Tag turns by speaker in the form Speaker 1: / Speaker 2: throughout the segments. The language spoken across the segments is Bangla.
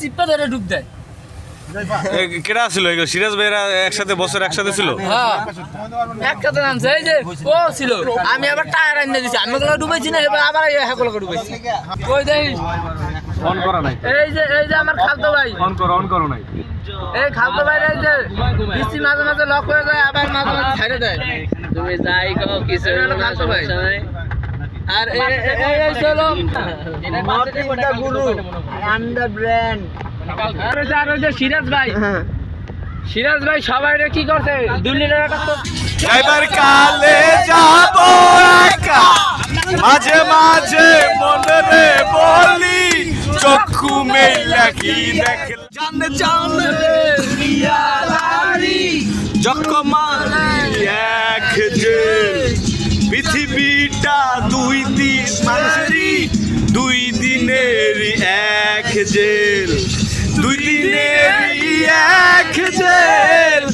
Speaker 1: চিপা ধরে ঢুক দেয়।
Speaker 2: কেডা ছিল এগুলো সিরাজ ভাইরা একসাথে বছর একসাথে ছিল?
Speaker 1: হ্যাঁ। একসাথে নামছে। এই যে ও ছিল। আমি আবার টায়ার আনিয়ে দিছি। আমি ওগুলো ডুবেছি না এবার আবার এই হেকলকে ডুবেছি ওই দেখ।
Speaker 2: অন করা নাই।
Speaker 1: এই যে এই যে আমার খালতো ভাই।
Speaker 2: অন করো অন করো নাই।
Speaker 1: এই খালতো ভাই এই যে বৃষ্টি মাঝে মাঝে লক হয়ে যায় আবার মাঝে মাঝে ছাইড়ে দেয়।
Speaker 3: তুমি যাই কো কিছু
Speaker 1: খালতো ভাই। আর এই
Speaker 3: গুরু আন্ডার ব্র্যান্ড।
Speaker 1: আর আর সিরাজ ভাই। সিরাজ ভাই সবাই রে কি করছে? দুলিনের একটা তো
Speaker 2: এবার কালে যাব একা। মাঝে মাঝে মনে রে বলি চক্ষু মেলা কি দেখে? জানে জানে জেল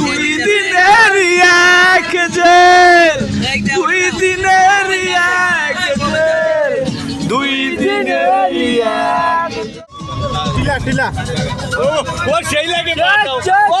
Speaker 2: দুই দিনেরই এক জেল দুই দিনেরই এক জেল দুই দিনেরই এক টিলা টিলা। ও ও সেই লাগে ও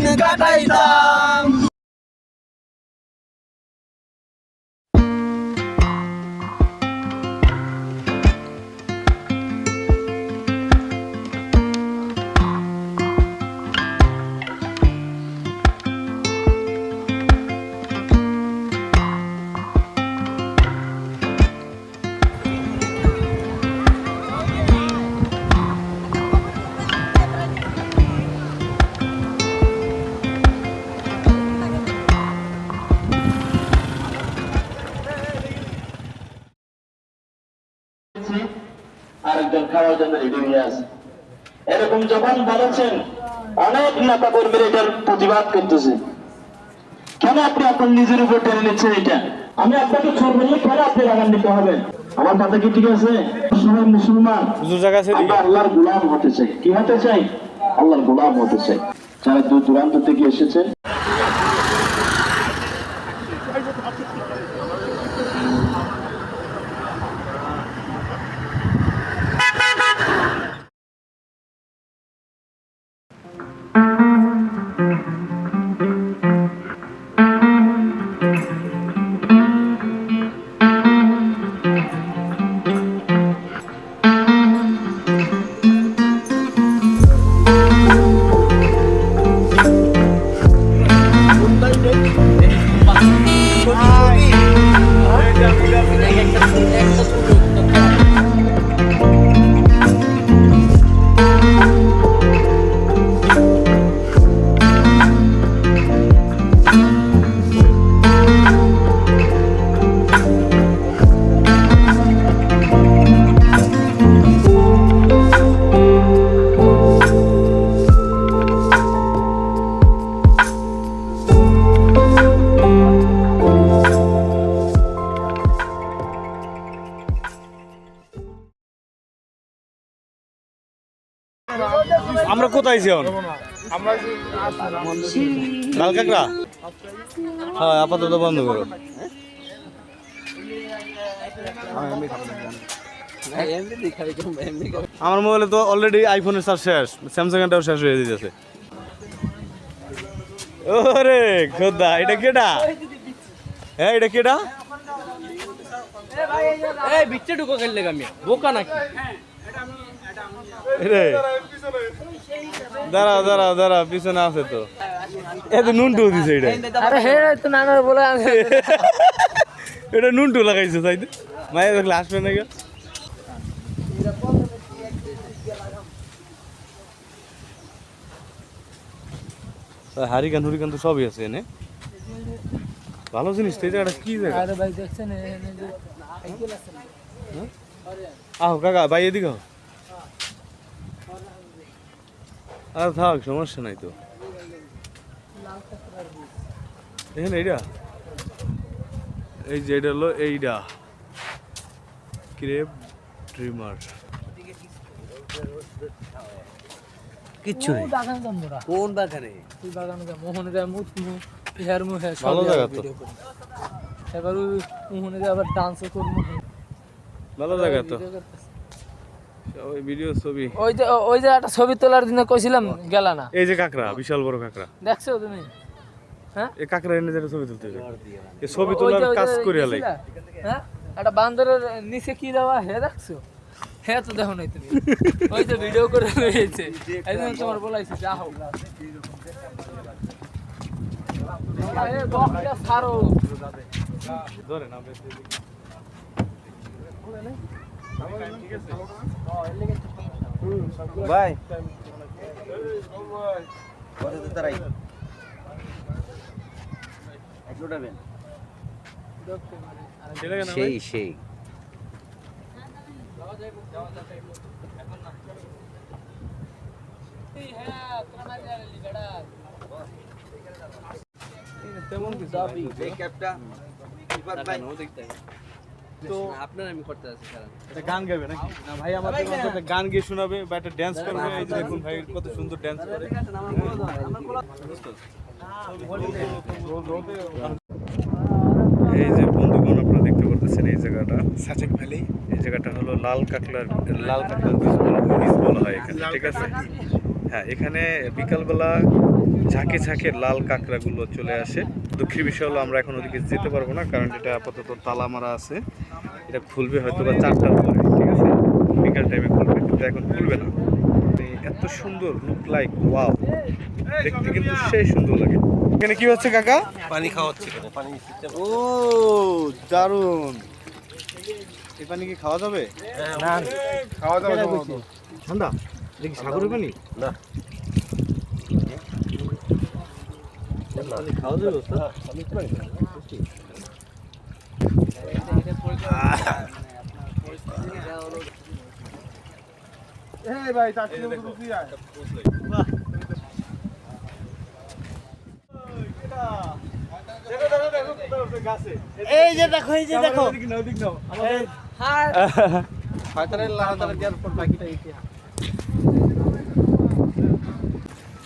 Speaker 2: দিন কাটাইতাম
Speaker 4: যখন বলেছেন অনেক নেতা কর্মীরা এটার প্রতিবাদ করতেছে। কেন আপনি আপনার নিজের উপর টেনে নিচ্ছেন এটা? আমি আপনাকে ছোট নিয়ে কেন আপনি রাগান্বিত হবেন? হবে আমার কথা কি ঠিক আছে? সবাই মুসলমান। আমরা আল্লাহর গোলাম হতে চাই। কি হতে চাই? আল্লাহর গোলাম হতে চাই। যারা দূর দূরান্ত থেকে এসেছেন
Speaker 2: আমরা কোথায় এখন? লাল কাঁকড়া হ্যাঁ আপাতত বন্ধ করো। আমার মোবাইলে তো অলরেডি আইফোনের চার্জ শেষ স্যামসাং শেষ হয়ে দিতেছে ওরে খোদা, এটা কেডা? হ্যাঁ এটা কেডা?
Speaker 3: এই বিচ্ছে ঢুকো খেললে আমি। বোকা নাকি?
Speaker 2: রে। দাঁড়াও দাঁড়াও দাঁড়াও পিছনে আছে তো। এত নুনটু দিছে এটা।
Speaker 1: আরে হে তো নানার বলে আমি
Speaker 2: এটা নুনটু লাগাইছে তাই তো? মায়ের দেখলে আসবে না গো হারিকান হুরিকান তো সবই আছে এনে। ভালো জিনিস তো এই জায়গাটা কি জায়গা?
Speaker 1: আরে ভাই দেখছেন এখানে যে সাইকেল আছে না?
Speaker 2: আহ কাকা ভাই এদিকে আর থাক সমস্যা নাই তো। এখানে এইটা এই যে এটা হলো এইটা ক্রেপ ট্রিমার।
Speaker 3: কিচ্ছু
Speaker 1: মোরা
Speaker 3: কোন বাগানে?
Speaker 1: তুই বাগান যাম মোহনে যায় মুখ মুখ হেয়ার মুখ হ্যাঁ
Speaker 2: ভালো জায়গা তো।
Speaker 1: এবার মোহনে যায় আবার ডান্সও করব।
Speaker 2: ভালো জায়গা তো। ওই ভিডিও ছবি।
Speaker 1: ওই যে ওই যে একটা ছবি তোলার দিনে কইছিলাম গেলা না?
Speaker 2: এই যে কাঁকড়া বিশাল বড় কাঁকড়া।
Speaker 1: দেখছ তুমি? হ্যাঁ?
Speaker 2: এই কাঁকড়া এনে যেটা ছবি তুলতে এই ছবি তোলার কাজ করে লাই
Speaker 1: হ্যাঁ? একটা বান্দরের নিচে কি দেওয়া হে দেখছ? হ্যাঁ তো দেখো নাই তুমি। ওই যে ভিডিও করে রয়েছে। এই জন্য তোমার বলাইছি যাও ছাড়ো।
Speaker 2: ধরে না বেশ।
Speaker 3: ভাই কত তারাই একটু উঠাবেন
Speaker 2: ছেলে কেন
Speaker 3: সেই সেই
Speaker 2: তেমন কিছু
Speaker 3: এই ক্যাপটা ইফাত ভাই তো আপনার আমি করতে আছি স্যার
Speaker 2: গান গাবে নাকি না ভাই আমাদের একটা গান গিয়ে শোনাবে বা একটা ড্যান্স করবে এই যে দেখুন ভাই কত সুন্দর ড্যান্স করে এই যে বন্ধুগণ আপনারা দেখতে পারতেছেন এই জায়গাটা সাচেক ভ্যালি এই জায়গাটা হলো লাল কাকলার লাল কাকলার বীজ বলা হয় এখানে ঠিক আছে হ্যাঁ এখানে বিকালবেলা ঝাঁকে ঝাঁকে লাল কাঁকড়াগুলো চলে আসে। দুঃখের বিষয় হলো আমরা এখন ওদিকে যেতে পারব না কারণ এটা আপাতত তালা মারা আছে এটা খুলবে হয়তো বা চারটার পরে ঠিক আছে? বিকাল টাইমে খুলবে কিন্তু এখন খুলবে না। এত সুন্দর লুক লাইক ওয়াও দেখতে কিন্তু সেই সুন্দর লাগে। এখানে কি হচ্ছে কাকা?
Speaker 3: পানি খাওয়াচ্ছে পানি
Speaker 2: ও দারুণ এই পানি কি খাওয়া যাবে?
Speaker 3: না
Speaker 2: খাওয়া যাবে ঠান্ডা? দেখি সাগরের পানি
Speaker 3: না।
Speaker 2: খাওয়া যাবে
Speaker 3: এই যে দেখো এই যে দেখো।
Speaker 1: হ্যাঁ
Speaker 3: শয়তানের দেওয়ার পর বাকিটা ইতিহাস?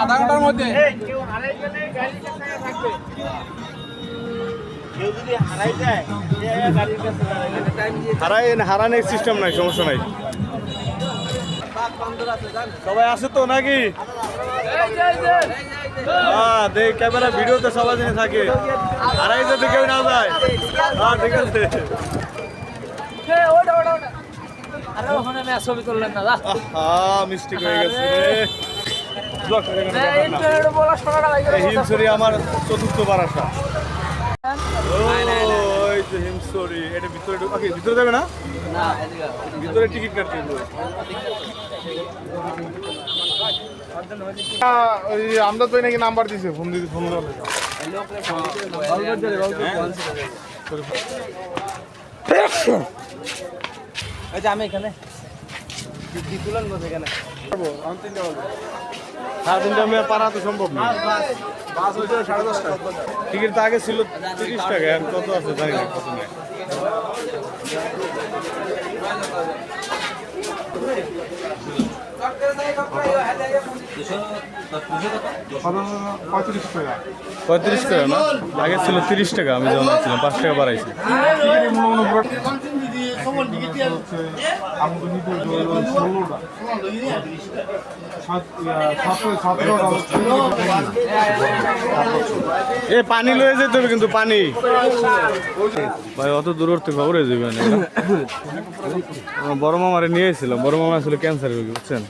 Speaker 1: আধা ঘণ্টার মধ্যে?
Speaker 2: হারাই হারানোর সিস্টেম নাই সমস্যা নাই। সবাই আছে তো নাকি? হ্যাঁ দেখ ক্যামেরা ভিডিওতে সবাই জন্য থাকে। হারাই যদি কেউ না যায়। হ্যাঁ ঠিক আছে।
Speaker 1: ওটা ওটা ওটা। আরে ওখানে আমি ছবি না
Speaker 2: আহা মিস্টেক হয়ে গেছে হিমসরি আমার চতুর্থ বার আসা ওই যে হিমসরি এটা ভিতরে ঢুক- ভিতরে যাবে না? ভিতরে টিকিট কাটতে
Speaker 5: আমরা তো নাকি নাম্বার দিছে ফোন দিতে ফোন করে
Speaker 3: আমি এখানে। তুলেন বসে এখানে?
Speaker 5: সাড়ে তিনটা মেয়ে পারা তো সম্ভব না। বাস হয়েছে সাড়ে দশটা। টিকিট তো আগে ছিল তিরিশ টাকা আর কত আছে জানি না কত নেই পঁয়ত্রিশ টাকা।
Speaker 2: পঁয়ত্রিশ টাকা না? আগে ছিল তিরিশ টাকা আমি যখন ছিলাম পাঁচ টাকা বাড়াইছি।
Speaker 5: সতেরোটা
Speaker 2: এ, পানি লয়ে যেতে হবে কিন্তু, পানি। ভাই, অত দূরত্বে খবর হয়ে যাবে বড় মামারে নিয়ে এসেছিলাম বড় মামা আসলে ক্যান্সার রোগী, বুঝছেন?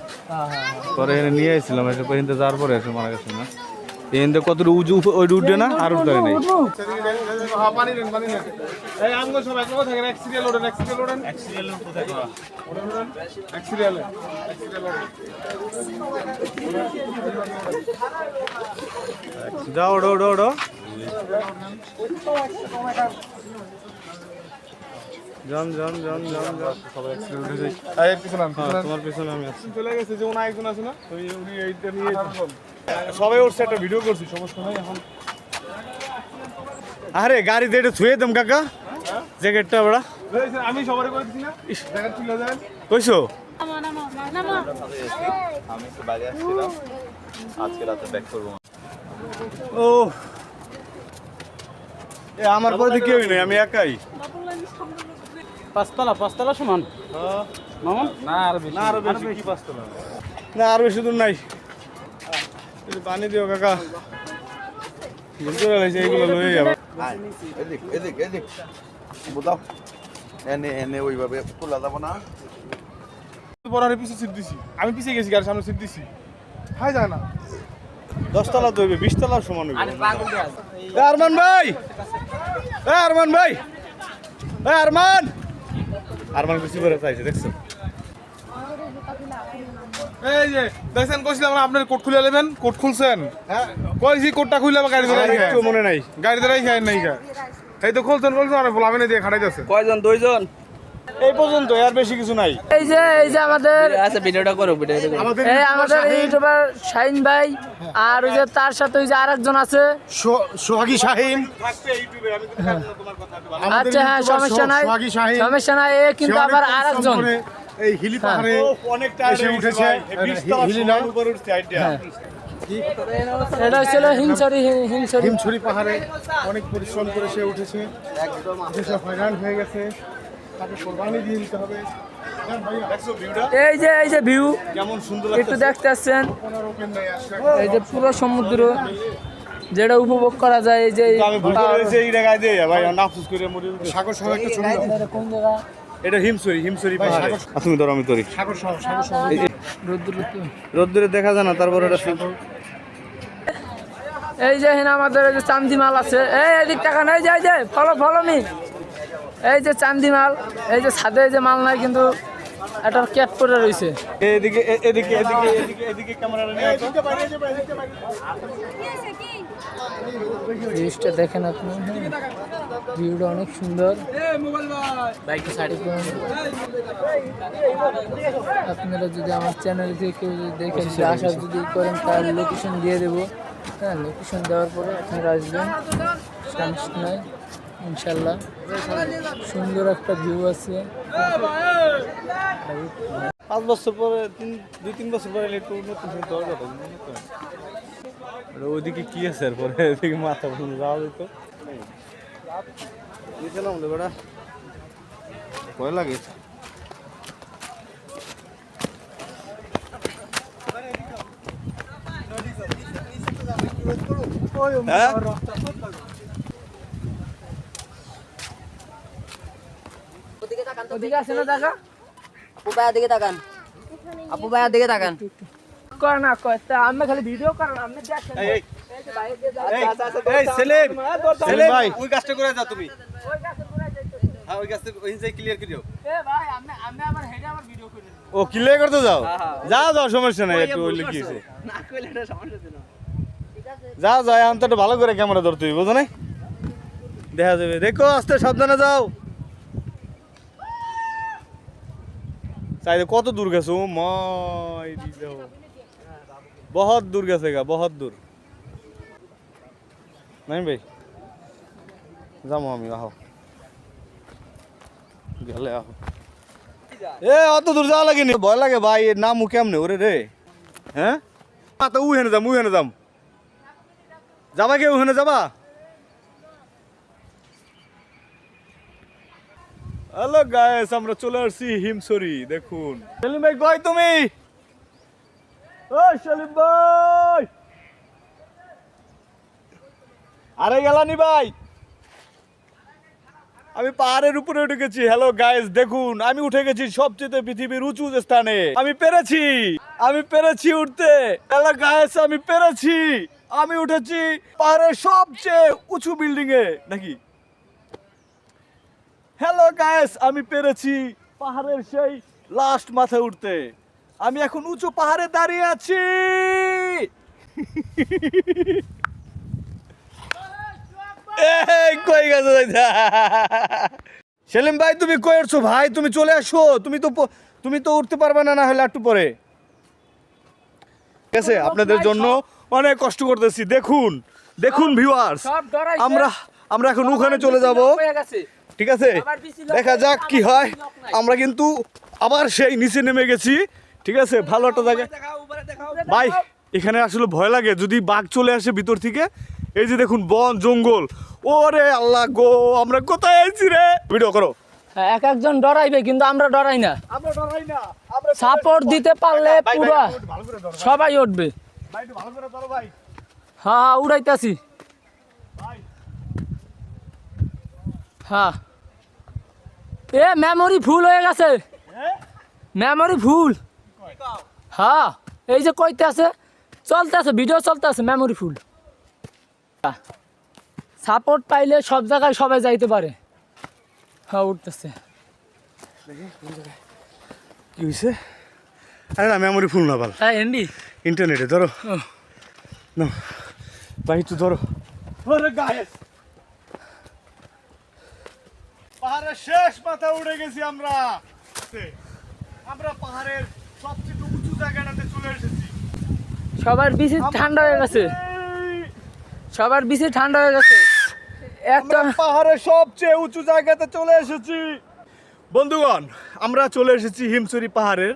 Speaker 2: পরে এখানে নিয়ে এসেছিলাম এসে পর্যন্ত যাওয়ার পরে এসে মারা গেছে না। এখানে কত উঁচু ওই উঠবে না আর উঠতে নেই
Speaker 5: হ্যাঁ
Speaker 2: যাও ওড়ো ওড়ো ওড়ো সবাই একসাথে উঠে যাই।
Speaker 5: পিছনে আন,
Speaker 2: তোমার পিছনে আমি আছি।
Speaker 5: চলে গেছে যে ওনা একজন আছে না? ওই উনি এইটা নিয়ে সবাই একটা ভিডিও করছি সমস্যা নাই এখন।
Speaker 2: আরে গাড়ি দিয়ে ছুঁয়ে দেম কাকা। জ্যাকেটটা বড়া।
Speaker 5: আমি সবারই করে দিচ্ছি না। জায়গা তুলে দেন।
Speaker 2: কইছো? ও। এ আমার পরে তো কেউই নেই আমি একাই।
Speaker 3: পাঁচতলা পাঁচতলা সমান? মামন?
Speaker 2: না আরও বেশি। কি পাঁচতলা। না আর বেশি দূর নাই। পানি দিও কাকা। চলে গেছে এইগুলো লয়ে যাব
Speaker 6: এদিক এদিক এদিক। বুঝাও। এনে এনে ওইভাবে খোলা যাব না।
Speaker 5: সিট দিছি। আমি পিছিয়ে গেছি গাড়ির সামনে সিট দিছি। হাই যায় না।
Speaker 2: দশতলা তো হইবে বিশতলা সমান আরমান ভাই! আরমান ভাই! এ আরমান আরমান বেশি করে চাইছে দেখছ
Speaker 5: এই যে দেখছেন কইছিলাম না আপনার কোট খুলে নেবেন? কোট খুলছেন? হ্যাঁ। কইছি কোটটা খুলে আবার গাড়ি ধরে
Speaker 2: একটু মনে নাই।
Speaker 5: গাড়ি ধরে খাই নাই গা এই তো খুলছেন খুলছেন আর বলাবেন দিয়ে খাটাই যাচ্ছে
Speaker 3: কয়জন? দুইজন?
Speaker 2: এই পর্যন্ত আর বেশি কিছু নাই।
Speaker 1: এই যে এই যে আমাদের
Speaker 3: আচ্ছা ভিডিওটা করো ভিডিওটা
Speaker 1: এই আমাদের ইউটিউবার শাহিন ভাই আর ওই যে তার সাথে ওই যে আরেকজন আছে।
Speaker 5: সোহাগী শাহিন।
Speaker 1: আচ্ছা হ্যাঁ সমস্যা নাই। সমস্যা নাই এ কিন্তু আবার আরেকজন।
Speaker 5: এই হিলি পাহাড়ে
Speaker 2: অনেকটা
Speaker 5: এসে উঠেছে। হিলি না?
Speaker 2: উপরে উঠছে আইডিয়া
Speaker 1: এটা হচ্ছিল হিমছড়ি হি- হিমছড়ি।
Speaker 5: হিমছড়ি পাহাড়ে অনেক পরিশ্রম করে সে উঠেছে। হয়রান হয়ে গেছে।
Speaker 1: এই যে এই যে ভিউ। একটু দেখতে আসছেন। এই যে পুরো সমুদ্র যেটা উপভোগ করা যায় এই যে
Speaker 2: এই জায়গায় দিয়ে। ভাই নাফুস করে মরে
Speaker 5: সাগর সহ একটা ছবি
Speaker 1: এটা কোন জায়গা
Speaker 2: এটা হিমসরি হিমসরি তুমি ধরো আমি ধরি।
Speaker 5: সাগর সহ সাগর সহ।
Speaker 1: রোদ্দুর
Speaker 2: দেখা যায় না তারপর এটা
Speaker 1: এই যে আমাদের এই যে চান্দি মাল আছে। এই এদিক টাকা নাই যাই যায় ফলো ফলো মি এই যে চান্দি মাল এই যে ছাদে এই যে মাল নাই কিন্তু একটা ক্যাপ পরে রয়েছে
Speaker 2: এদিকে এদিকে এদিকে এদিকে এদিকে ক্যামেরাটা নিয়ে।
Speaker 1: জিনিসটা দেখেন আপনি ভিউটা অনেক সুন্দর। বাইকটা সাইডে আপনারা যদি আমার চ্যানেল থেকে কেউ যদি দেখেন আসার যদি করেন তার লোকেশন দিয়ে দেবো। হ্যাঁ লোকেশন দেওয়ার পরে আপনারা আসবেন। সমস্যা নাই। ইনশাল্লাহ। সুন্দর একটা ভিউ আছে।
Speaker 2: পাঁচ বছর পরে তিন দুই তিন বছর পরে একটু নতুন শুনতে কথা মনে তো। আর ওইদিকে কি আছে আর পরে? এদিকে মাথা বন্ধ যাওয়া যেত নিয়েছিলাম রে বেড়া। ভয় লাগে। হ্যাঁ?
Speaker 1: ওদিকে না দেখা
Speaker 7: আপু ভাইয়ার দিকে তাকান। আপু ভাইয়ার দিকে তাকান।
Speaker 1: কর না কর আমি খালি ভিডিও দেখেন।
Speaker 2: এই
Speaker 1: যে
Speaker 2: সেলিম সেলিম
Speaker 5: ভাই।
Speaker 2: ওই কাজটা করে যাও তুমি।
Speaker 1: ওই গাছের গোড়ায় যাইতেছে।
Speaker 2: হ্যাঁ ওই কাজটা ওই যে ক্লিয়ার করিও
Speaker 1: এ ভাই আপনি আপনি আমার হেডে আমার ভিডিও করে
Speaker 2: ও ক্লিয়ার করতে যাও? যাও যাও সমস্যা নাই একটু ওই লিখিয়েছে
Speaker 3: না কইলে এটা সমস্যা ছিল।
Speaker 2: যাও যাও এখন তো ভালো করে ক্যামেরা ধরতে বুঝো না দেখা যাবে। দেখো আস্তে সাবধানে যাও। চাইলে কত দূর গেছো? ও বহুত দূর গেছে গা, বহুত দূর নাই ভাই যাব আমি আহো গেলে আহো এ, অত দূর যাওয়া লাগেনি ভয় লাগে ভাই এর নাম কেমনে ওরে রে হ্যাঁ তো উহেনে যাম উহেনে যাম। যাবা কে ওখানে যাবা? হ্যালো গায়েস আমরা চলে আসছি হিমসরি দেখুন। সেলিম ভাই কই তুমি? ও সেলিম ভাই! আরে গেলানি ভাই! আমি পাহাড়ের উপরে উঠে গেছি। হ্যালো গাইস দেখুন, আমি উঠে গেছি সবচেয়ে পৃথিবীর উঁচু স্থানে। আমি পেরেছি! আমি পেরেছি উঠতে। হ্যালো গাইস আমি পেরেছি! আমি উঠেছি পাহাড়ের সবচেয়ে উঁচু বিল্ডিং এ নাকি? হ্যালো গাইস আমি পেরেছি পাহাড়ের সেই লাস্ট মাথায় উঠতে। আমি এখন উঁচু পাহাড়ে দাঁড়িয়ে আছি। কই গেছে সেলিম ভাই তুমি কই আসছো ভাই তুমি চলে আসো। তুমি তো তুমি তো উঠতে পারবে না না হলে একটু পরে। ঠিক আছে আপনাদের জন্য অনেক কষ্ট করতেছি। দেখুন দেখুন ভিউয়ার্স আমরা আমরা এখন ওখানে চলে যাব। ঠিক আছে? দেখা যাক কি হয়। আমরা কিন্তু আবার সেই নিচে নেমে গেছি। ঠিক আছে? ভালো একটা জায়গায়
Speaker 3: দেখাও উপরে দেখাও।
Speaker 2: ভাই এখানে আসলে ভয় লাগে। যদি বাঘ চলে আসে ভিতর থেকে এই যে দেখুন বন জঙ্গল। ওরে আল্লাহ গো আমরা কোথায় আছি রে? ভিডিও করো।
Speaker 1: হ্যাঁ, এক একজন ডরাইবে কিন্তু আমরা ডরাই না।
Speaker 2: আমরা ডরাই না। আমরা
Speaker 1: সাপোর্ট দিতে পারলে পুরো সবাই উঠবে।
Speaker 2: ভাই একটু ভালো করে ধরো ভাই।
Speaker 1: হ্যাঁ হ্যাঁ উড়াইতাছি। হ্যাঁ। এ মেমোরি ফুল হয়ে গেছে। মেমোরি ফুল হ্যাঁ এই যে কইতে আছে চলতে আছে ভিডিও চলতে আছে মেমোরি ফুল সাপোর্ট পাইলে সব জায়গায় সবাই যাইতে পারে। হ্যাঁ উঠতেছে।
Speaker 2: কি হয়েছে আরে না মেমোরি ফুল না ভালো।
Speaker 1: হ্যাঁ এন্ডি
Speaker 2: ইন্টারনেটে ধরো। না ভাই একটু ধরো। গায়েস পাহাড়ের শেষ মাথা উড়ে গেছি আমরা। আমরা পাহাড়ের সবচেয়ে উঁচু জায়গাটাতে চলে এসেছি।
Speaker 1: সবার বেশি ঠান্ডা হয়ে গেছে। সবার বেশি ঠান্ডা হয়ে গেছে। একটা
Speaker 2: পাহাড়ের সবচেয়ে উঁচু জায়গাতে চলে এসেছি। বন্ধুগণ আমরা চলে এসেছি হিমছড়ি পাহাড়ের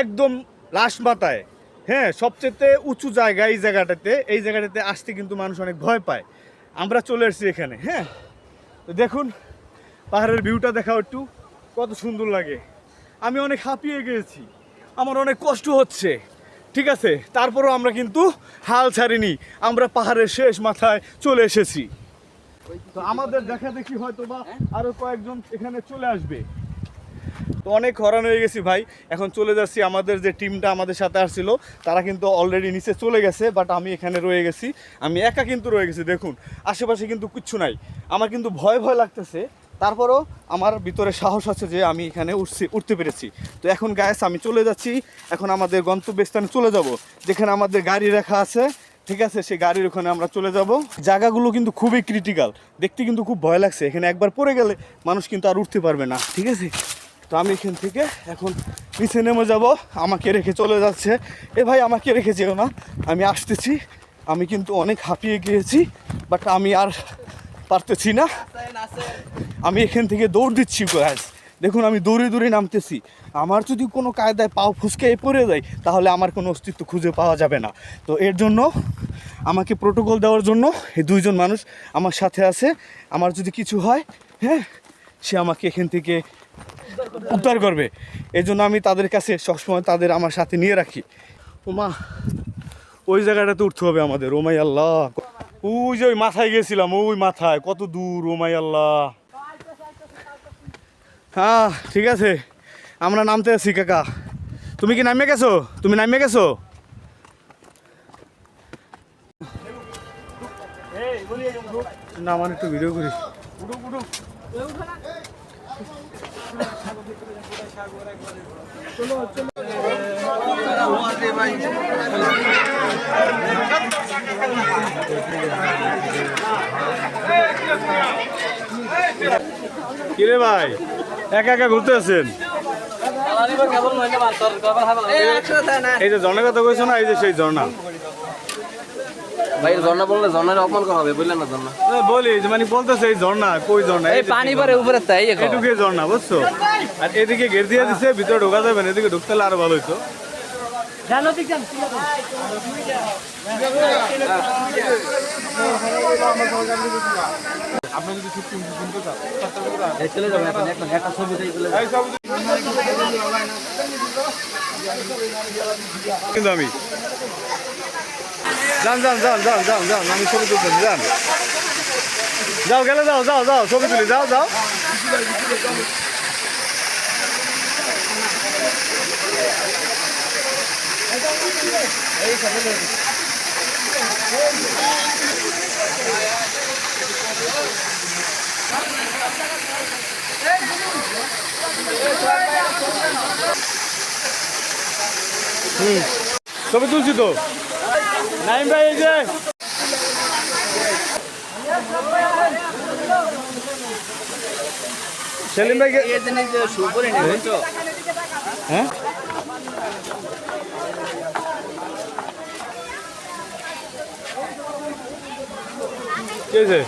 Speaker 2: একদম লাশ মাথায় হ্যাঁ সবচেয়ে উঁচু জায়গা এই জায়গাটাতে। এই জায়গাটাতে আসতে কিন্তু মানুষ অনেক ভয় পায়। আমরা চলে এসেছি এখানে হ্যাঁ। তো দেখুন পাহাড়ের ভিউটা দেখাও একটু। কত সুন্দর লাগে। আমি অনেক হাঁপিয়ে গিয়েছি। আমার অনেক কষ্ট হচ্ছে। ঠিক আছে? তারপরও আমরা কিন্তু হাল ছাড়িনি। আমরা পাহাড়ের শেষ মাথায় চলে এসেছি। তো আমাদের দেখা দেখি হয়তো বা আরও কয়েকজন এখানে চলে আসবে। তো অনেক হরান হয়ে গেছি ভাই। এখন চলে যাচ্ছি আমাদের যে টিমটা আমাদের সাথে আসছিল, তারা কিন্তু অলরেডি নিচে চলে গেছে বাট আমি এখানে রয়ে গেছি। আমি একা কিন্তু রয়ে গেছি, দেখুন। আশেপাশে কিন্তু কিচ্ছু নাই। আমার কিন্তু ভয় ভয় লাগতেছে। তারপরও আমার ভিতরে সাহস আছে যে আমি এখানে উঠছি, উঠতে পেরেছি। তো এখন গায়েস আমি চলে যাচ্ছি। এখন আমাদের গন্তব্যস্থানে চলে যাব। যেখানে আমাদের গাড়ি রাখা আছে, ঠিক আছে? সেই গাড়ির ওখানে আমরা চলে যাব। জায়গাগুলো কিন্তু খুবই ক্রিটিক্যাল দেখতে কিন্তু খুব ভয় লাগছে। এখানে একবার পড়ে গেলে মানুষ কিন্তু আর উঠতে পারবে না, ঠিক আছে? তো আমি এখান থেকে এখন নিচে নেমে যাব। আমাকে রেখে চলে যাচ্ছে। এ ভাই, আমাকে রেখে যেও না। আমি আসতেছি। আমি কিন্তু অনেক হাঁপিয়ে গিয়েছি বাট আমি আর পারতেছি না। আমি এখান থেকে দৌড় দিচ্ছি গাছ দেখুন, আমি দৌড়ে দৌড়ে নামতেছি। আমার যদি কোনো কায়দায় পাও ফুসকে পড়ে যায়, তাহলে আমার কোনো অস্তিত্ব খুঁজে পাওয়া যাবে না। তো এর জন্য, আমাকে প্রোটোকল দেওয়ার জন্য এই দুইজন মানুষ আমার সাথে আছে। আমার যদি কিছু হয় হ্যাঁ সে আমাকে এখান থেকে উদ্ধার করবে। এই জন্য আমি তাদের কাছে সবসময় তাদের আমার সাথে নিয়ে রাখি। ওমা, ওই জায়গাটাতে উঠতে হবে আমাদের, ওমাই আল্লাহ। ওই যে ওই মাথায় গেছিলাম, ওই মাথায়। কত দূর, ওমাই আল্লাহ। হ্যাঁ ঠিক আছে। আমরা নামতে আছি, কাকা। তুমি কি নামিয়ে গেছো? তুমি নামিয়ে গেছো? না একটু ভিডিও করি। কিরে ভাই? একা একা ঘুরতে আছেন এই যে ঝর্ণার কথা কইছো না এই যে সেই ঝর্ণা।
Speaker 3: ভাই ঝর্ণা বললে ঝর্ণার অপমান করা হবে বুঝলেন না ঝর্ণা?
Speaker 2: বলি মানে বলতেছে এই ঝর্ণা কই ঝর্ণা?
Speaker 3: এই পানি পরে উপরে তাই
Speaker 2: এটুকু ঝর্ণা বুঝছ? আর এদিকে গেট দিয়ে দিছে ভিতরে ঢোকা যাবে না এদিকে ঢুকতে আরও ভালো হইতো।
Speaker 5: আপনি যদি সত্যি শুনতে চান
Speaker 3: চলে যাবে এখন এখন একটা ছবি চলে
Speaker 5: এই
Speaker 2: কিন্তু আমি। যান যান যান যান যান যান আমি ছবি তুলতেছি যান। যাও গেলে যাও যাও যাও ছবি তুলি যাও যাও। ছবি তুলছি তো। নাইম ভাই এই যে। সেলিম ভাই কে- হ্যাঁ? কি
Speaker 3: নামনে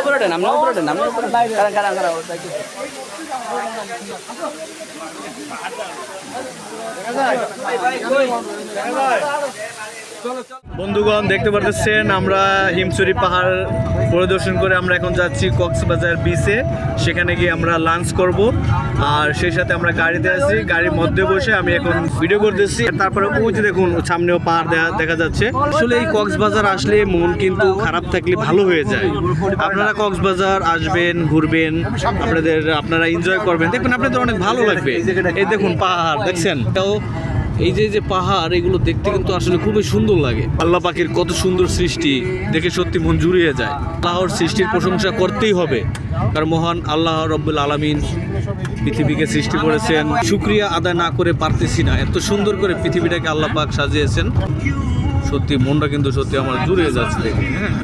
Speaker 3: উপরে ওঠেন, নামনে উপরে ওঠেন, নামনে উপরে। খারাপ, খারাপ, খারাপ, ওই সাইডে।
Speaker 2: বন্ধুগণ, দেখতে পারতেছেন, আমরা হিমচুরি পাহাড় পরিদর্শন করে আমরা এখন যাচ্ছি কক্সবাজার বিচে সেখানে গিয়ে আমরা লাঞ্চ করব। আর সেই সাথে আমরা গাড়িতে আছি, গাড়ির মধ্যে বসে আমি এখন ভিডিও করতেছি। তারপরে ওই যে দেখুন, সামনেও পাহাড় দেখা- যাচ্ছে। আসলে এই কক্সবাজার আসলে মন কিন্তু খারাপ থাকলে ভালো হয়ে যায়। আপনারা কক্সবাজার আসবেন, ঘুরবেন, আপনাদের আপনারা এনজয় করবেন। দেখবেন আপনাদের অনেক ভালো লাগবে। এই দেখুন পাহাড়, দেখছেন? এটাও এই যে যে পাহাড়, এগুলো দেখতে কিন্তু আসলে খুবই সুন্দর লাগে। আল্লাহ পাখির কত সুন্দর সৃষ্টি, দেখে সত্যি মন জুড়িয়ে যায়। আল্লাহর সৃষ্টির প্রশংসা করতেই হবে। কারণ মহান আল্লাহ রব্বুল আলমিন পৃথিবীকে সৃষ্টি করেছেন। শুক্রিয়া আদায় না করে পারতেছি না। এত সুন্দর করে পৃথিবীটাকে আল্লাহ পাক সাজিয়েছেন। সত্যি মনটা কিন্তু সত্যি আমার জুড়িয়ে যাচ্ছে হ্যাঁ।